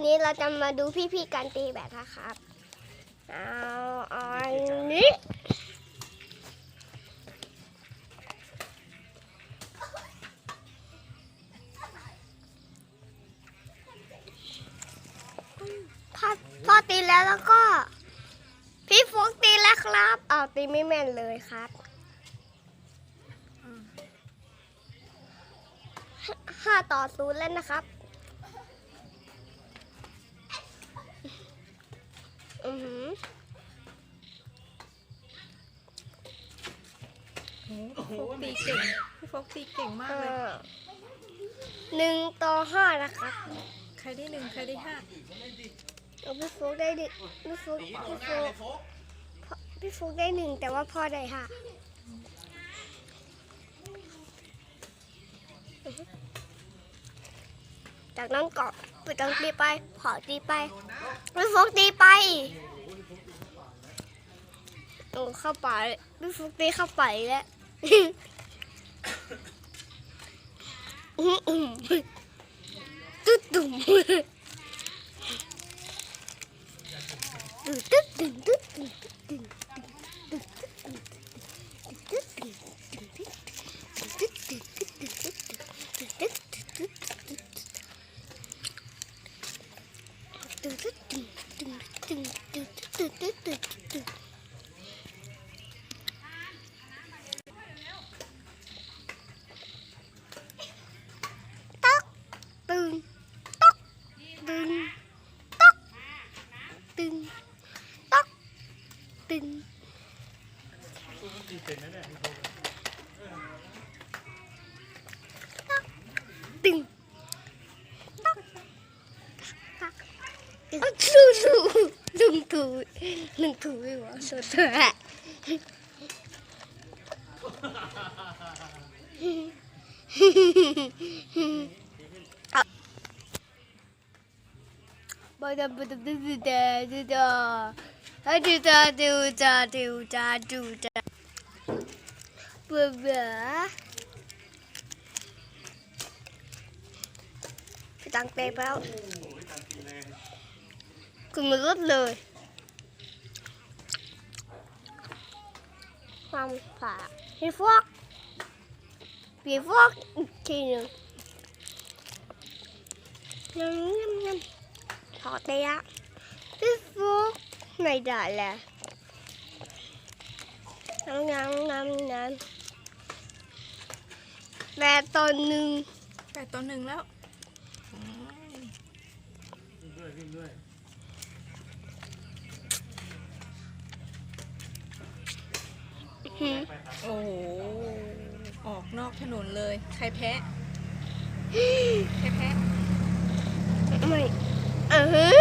วันนี้เราจะมาดูพี่ๆการตีแบตนะครับ เอาอันนี้ พ่อตีแล้วแล้วก็ พี่ฟุกตีแล้วครับ เอาตีไม่แม่นเลยครับห้าต่อศูนย์แล้วนะครับ พี่โฟกตีเก่งพี่ฟกตีเก่งมากเลย หนึ่งต่อห้านะคะใครได้หนึ่งใครได้ห้าพี่โฟกได้หนึ่งพี่โฟกพี่โฟกพี่โฟกได้หนึ่งแต่ว่าพ่อได้ห้าจากนั้นเก็ปิดตังตีไปผอตีไปพี่โฟกตีไปโอ้เข้าไปพี่โฟกตีเข้าไปแล้ว うんうん。っと。Tưng. Sư sư lưng thử lưng thử quá sợ sợ ạ. Bây giờ bây giờ bây giờ bây giờ bây giờ bây giờ bây giờ bây giờ bây giờ bữa bữa phải tăng tép vào cùng rất lời. Phong phải. Thì phước vì phước thì nữa? Nhâm nhâm nhâm. Họ đây á. Cái phước này đã là ngâm ngâm ngâm ngâm. ปไปแล้วคุณมันลดเลยความผ่าพี่ฟอกพี่ฟอกอีกทีหนึ่งยำยำยำถอดได้อะพี่ฟอกไม่ได้แหละน้ำน้ำน้ำน้ำแม่ตอนหนึ่งแปดต่อหนึ่งแล้วอืมโอ้โห ออกนอกถนนเลย ใครแพ้ ใครแพ้ ไม่ เออ